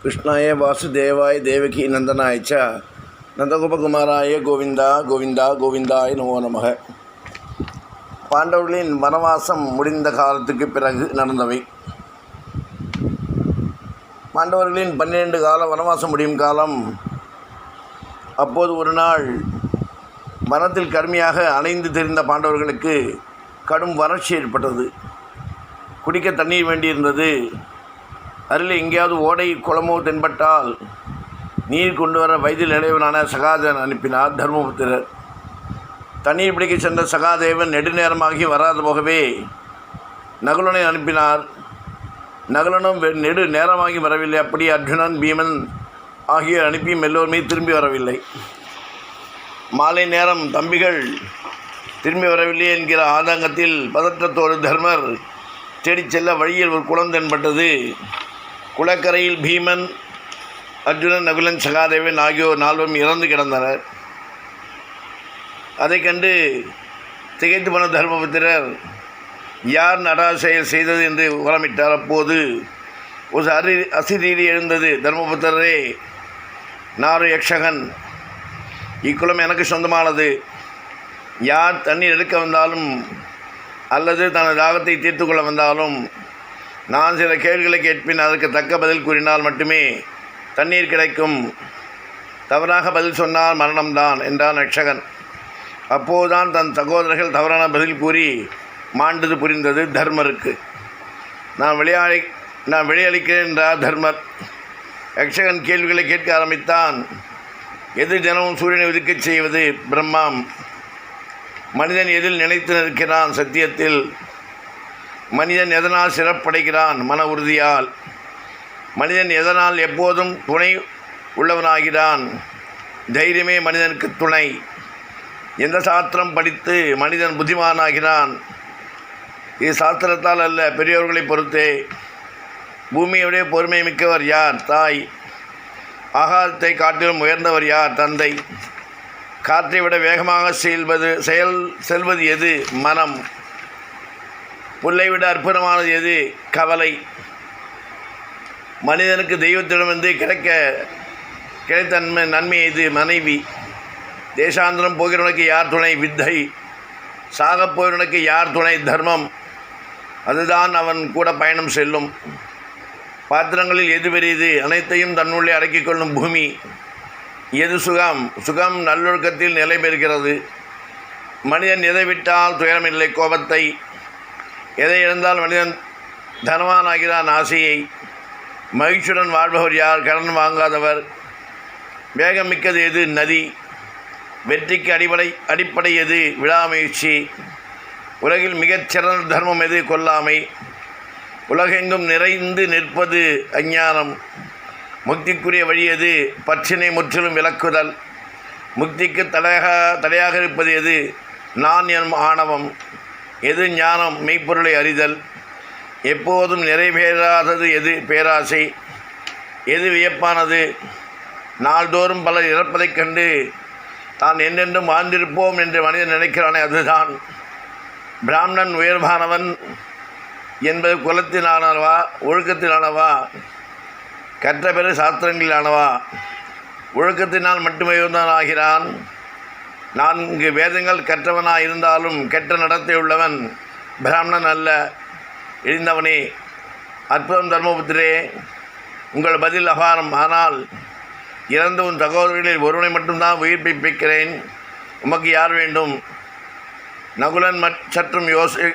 கிருஷ்ணாய வாசுதேவாய் தேவகி நந்தனாய்ச்ச நந்தகோபகுமாராய கோவிந்தா கோவிந்தா கோவிந்தாய் நமோ நமக. பாண்டவர்களின் வனவாசம் முடிந்த காலத்துக்கு பிறகு நடந்தவை. பாண்டவர்களின் பன்னிரண்டு கால வனவாசம் முடியும் காலம் அப்போது ஒரு நாள் வனத்தில் கடுமையாக அணைந்து தெரிந்த பாண்டவர்களுக்கு கடும் வறட்சி ஏற்பட்டது. குடிக்க தண்ணீர் வேண்டியிருந்தது. அருள் எங்கேயாவது ஓடை குளமோ தென்பட்டால் நீர் கொண்டு வர வயதில் இளையவனான சகாதேவன் அனுப்பினார் தர்மபுத்திரர். தண்ணீர் பிடிக்க சென்ற சகாதேவன் நெடுநேரமாகி வராது போகவே நகுலனை அனுப்பினார். நகுலனும் வெ- நெடு நேரமாகி வரவில்லை. அப்படி அர்ஜுனன் பீமன் ஆகியோர் அனுப்பியும் எல்லோருமே திரும்பி வரவில்லை. மாலை நேரம் தம்பிகள் திரும்பி வரவில்லை என்கிற ஆதங்கத்தில் பதற்றத்தோடு தர்மர் தேடிச் செல்ல வழியில் ஒரு குளம் தென்பட்டது. குளக்கரையில் பீமன் அர்ஜுனன் நகுலன் சகாதேவன் ஆகியோர் நால்வரும் இறந்து கிடந்தனர். அதைக் கண்டு திகைத்து போன தர்மபுத்திரர் யார் நடா செயல் செய்தது என்று உரமிட்டார்? அப்போது ஒரு அரி அசிரீதி எழுந்தது தர்மபுத்திரரே நாரு யக்ஷகன் இக்குளம் எனக்கு சொந்தமானது. யார் தண்ணீர் எடுக்க வந்தாலும் அல்லது தனது தாகத்தை தீர்த்து கொள்ள வந்தாலும் நான் சில கேள்விகளை கேட்பின் அதற்கு தக்க பதில் கூறினால் மட்டுமே தண்ணீர் கிடைக்கும். தவறாக பதில் சொன்னால் மரணம்தான் என்றான் ரட்சகன். அப்போதுதான் தன் சகோதரர்கள் தவறான பதில் கூறி மாண்டது புரிந்தது தர்மருக்கு. நான் விளையாடி நான் விளையளிக்கிறேன் என்றார் தர்மர். யக்ஷகன் கேள்விகளை கேட்க ஆரம்பித்தான். எது தினமும் சூரியனை ஒதுக்கச் செய்வது பிரம்மாம். மனிதன் எதில் நினைத்து நிற்கிறான் சத்தியத்தில்? மனிதன் எதனால் சிறப்படைகிறான் மன உறுதியால்? மனிதன் எதனால் எப்போதும் துணை உள்ளவனாகிறான்? தைரியமே மனிதனுக்கு துணை. எந்த சாஸ்திரம் படித்து மனிதன் புத்திமானாகிறான்? இது சாஸ்திரத்தால் அல்ல பெரியவர்களை பொறுத்தே. பூமியுடைய பொறுமை மிக்கவர் யார்? தாய். ஆகாரத்தை காட்டிலும் உயர்ந்தவர் யார்? தந்தை. காற்றை விட வேகமாக செல்வது செயல் செல்வது எது? மனம். புல்லை விட அற்புதமானது எது? கவலை. மனிதனுக்கு தெய்வத்திடமிருந்து கிடைக்க கிடைத்த நன்மை நன்மை எது? மனைவி. தேசாந்திரம் போகிறவனுக்கு யார் துணை? வித்தை. சாகப் போகிறவனுக்கு யார் துணை? தர்மம். அதுதான் அவன் கூட பயணம் செல்லும். பாத்திரங்களில் எது பெரியது? அனைத்தையும் தன்னுள்ளே அடக்கிக் கொள்ளும் பூமி. எது சுகம்? சுகம் நல்லொழுக்கத்தில் நிலை பெறுகிறது. மனிதன் எதை விட்டால் துயரமில்லை? கோபத்தை. எதை இழந்தால் மனிதன் தனவானாகிறான் ஆசையை. மகிழ்ச்சியுடன் வாழ்பவர் யார்? கடன் வாங்காதவர். வேகம் மிக்கது எது? நதி. வெற்றிக்கு அடிப்படை அடிப்படை எது? விழாமுயற்சி உலகில் மிகச்சிறந்த தர்மம் எது? கொல்லாமை. உலகெங்கும் நிறைந்து நிற்பது அஞ்ஞானம். முக்திக்குரிய வழி எது? பற்றினை முற்றிலும் விளக்குதல். முக்திக்கு தடையாக தடையாக இருப்பது எது? நான் எனும் ஆணவம். எது ஞானம் மெய்ப்பொருளை அறிதல்? எப்போதும் நிறைவேறாதது எது பேராசை? எது வியப்பானது? நாள்தோறும் பலர் இறப்பதைக் கண்டு தான் என்றென்றும் வாழ்ந்திருப்போம் என்று மனிதன் நினைக்கிறானே அதுதான். பிராமணன் உயர்வானவன் என்பது குலத்தினானவா ஒழுக்கத்தினானவா கற்ற பிற சாஸ்திரங்களிலானவா ஒழுக்கத்தினால் மட்டுமே தான் ஆகிறான். நான்கு வேதங்கள் கற்றவனாக இருந்தாலும் கெட்ட நடத்தை உள்ளவன் பிராமணன் அல்ல. இழிந்தவனே அற்புதம் தர்மபுத்திரே உங்கள் பதில் அபாரம் ஆனால் இறந்த உன் சகோதரர்களில் ஒருவனை மட்டும்தான் உயிர்ப்பிப்பிக்கிறேன். உமக்கு யார் வேண்டும்? நகுலன் மற் சற்றும் யோசி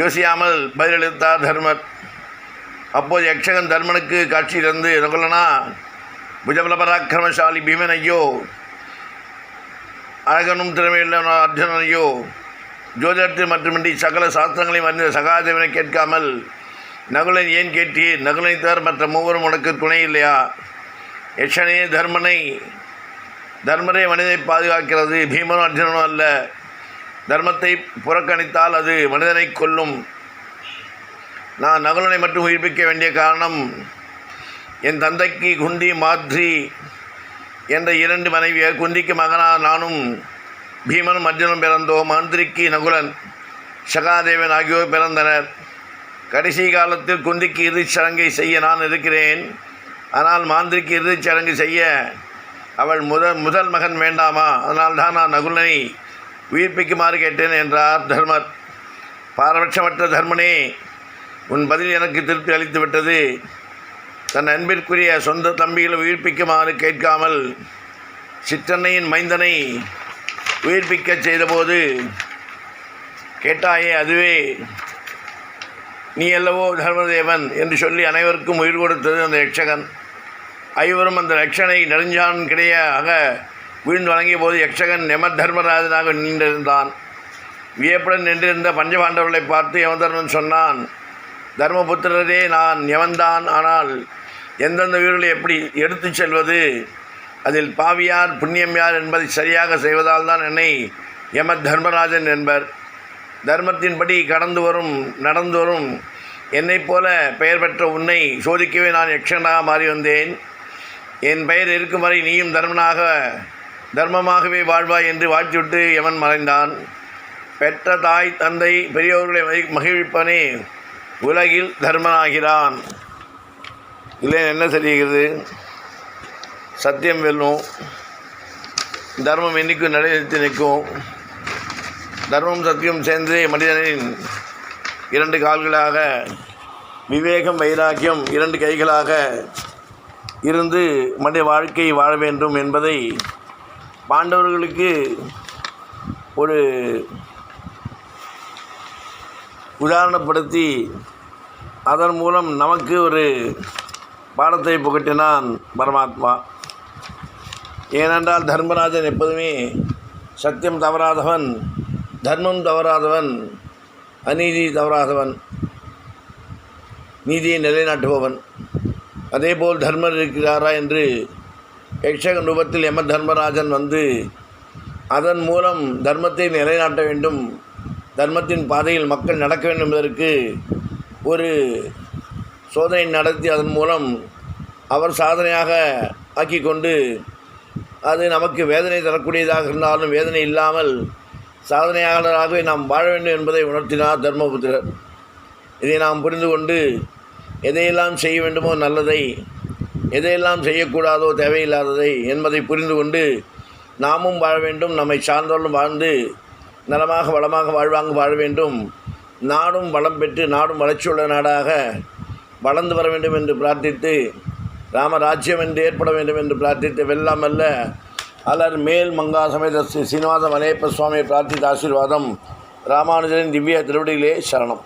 யோசியாமல் பதிலளித்தார் தர்மர். அப்போது யக்ஷகன் தர்மனுக்கு காட்சியிலிருந்து நகுலனா புஜபல பராக்கிரமசாலி பீமன் ஐயோ அழகனும் திறமையுள்ள அர்ஜுனன் ஐயோ ஜோதிடத்தில் மட்டுமின்றி சகல சாஸ்திரங்களையும் அறிந்த சகாதேவனை கேட்காமல் நகுலன் ஏன் கேட்டீர்? நகுலனை தவிர மற்ற மூவரும் உனக்கு துணை இல்லையா? யக்ஷனே தர்மனை தர்மரே மனிதனை பாதுகாக்கிறது. பீமனும் அர்ஜுனனும் அல்ல. தர்மத்தை புறக்கணித்தால் அது மனிதனை கொல்லும். நான் நகுலனை மட்டும் உயிர்ப்பிக்க வேண்டிய காரணம் என் தந்தைக்கு குண்டி மாத்ரி என்ற இரண்டு மனைவியர் குந்திக்கு மகனாக நானும் பீமனும் அர்ஜுனும் பிறந்தோம். மந்திரிக்கு நகுலன் சகாதேவன் ஆகியோர் பிறந்தனர். கடைசி காலத்தில் குந்திக்கு இறுதிச் சடங்கை செய்ய நான் இருக்கிறேன். ஆனால் மாந்திரிக்கு இறுதிச் சடங்கு செய்ய அவள் முதல் முதல் மகன் வேண்டாமா? அதனால் தான் நான் நகுலனை உயிர்ப்பிக்குமாறு கேட்டேன் என்றார் தர்மர். பாரபட்சமற்ற தர்மனே உன் பதில் எனக்கு திருப்தி அளித்து விட்டது தன் அன்பிற்குரிய சொந்த தம்பிகளை உயிர்ப்பிக்குமாறு கேட்காமல் சிற்றன்னையின் மைந்தனை உயிர்ப்பிக்கச் செய்தபோது கேட்டாயே அதுவே நீ அல்லவோ தர்மதேவன்? என்று சொல்லி அனைவருக்கும் உயிர் கொடுத்தது அந்த யக்ஷகன். ஐவரும் அந்த யக்ஷனை நெடுஞ்சான் கிடையாக வீழ்ந்து வழங்கிய போது யக்ஷகன் நெம தர்மராஜனாக நின்றிருந்தான். வியப்புடன் நின்றிருந்த பஞ்சபாண்டவர்களை பார்த்து யமதர்மன் சொன்னான் தர்மபுத்திரரே நான் யமன்தான். ஆனால் எந்தெந்த உயிர்களை எப்படி எடுத்துச் செல்வது அதில் பாவியார் புண்ணியம் யார் என்பதை சரியாக செய்வதால் தான் என்னை யம தர்மராஜன் என்பர். தர்மத்தின்படி கடந்து வரும் நடந்து வரும் என்னைப் போல பெயர் பெற்ற உன்னை சோதிக்கவே நான் யக்ஷனாக மாறி வந்தேன். என் பெயர் இருக்கும் வரை நீயும் தர்மனாக தர்மமாகவே வாழ்வாய் என்று வாழ்த்திவிட்டு யமன் மறைந்தான். பெற்ற தாய் தந்தை பெரியவர்களை மகி- மகிழ்விப்பனே உலகில் தர்மனாகிறான். இல்லை என்ன தெரிகிறது சத்தியம் வெல்லும். தர்மம் என்றைக்கும் நிலைநிறுத்தி நிற்கும். தர்மம் சத்தியம் சேர்ந்து மனிதனின் இரண்டு கால்களாக விவேகம் வைராக்கியம் இரண்டு கைகளாக இருந்து மனித வாழ்க்கை வாழ வேண்டும் என்பதை பாண்டவர்களுக்கு ஒரு உதாரணப்படுத்தி அதன் மூலம் நமக்கு ஒரு பாடத்தை புகட்டினான் பரமாத்மா. ஏனென்றால் தர்மராஜன் எப்போதுமே சத்தியம் தவறாதவன் தர்மம் தவறாதவன் அநீதி தவறாதவன் நீதியை நிலைநாட்டுபவன். அதேபோல் தர்மர் இருக்கிறாரா என்று யக்ஷகன் ரூபத்தில் எம தர்மராஜன் வந்து அதன் மூலம் தர்மத்தை நிலைநாட்ட வேண்டும் தர்மத்தின் பாதையில் மக்கள் நடக்க வேண்டும் என்பதற்கு ஒரு சோதனை நடத்தி அதன் மூலம் அவர் சாதனையாக ஆக்கி கொண்டு அது நமக்கு வேதனை தரக்கூடியதாக இருந்தாலும் வேதனை இல்லாமல் சாதனையாளராகவே நாம் வாழ வேண்டும் என்பதை உணர்த்தினார் தர்மபுத்திரர். இதை நாம் புரிந்து கொண்டு எதையெல்லாம் செய்ய வேண்டுமோ நல்லதை எதையெல்லாம் செய்யக்கூடாதோ தேவையில்லாததை என்பதை புரிந்து கொண்டு நாமும் வாழ வேண்டும். நம்மை சார்ந்தவர்களும் வாழ்ந்து நலமாக வளமாக வாழ்வாங்க வாழ வேண்டும். நாடும் வளம் பெற்று நாடும் வளர்ச்சியுள்ள நாடாக வளர்ந்து வர வேண்டும் என்று பிரார்த்தித்து ராமராஜ்யம் என்று ஏற்பட வேண்டும் என்று பிரார்த்தித்து வெல்லாம் அல்ல. அலர் மேல் மங்கா சமேத ஸ்ரீ சீனிவாச மலையப்ப சுவாமியை பிரார்த்தித்த ஆசீர்வாதம் ராமானுஜரின் திவ்ய திருவடிகளே சரணம்.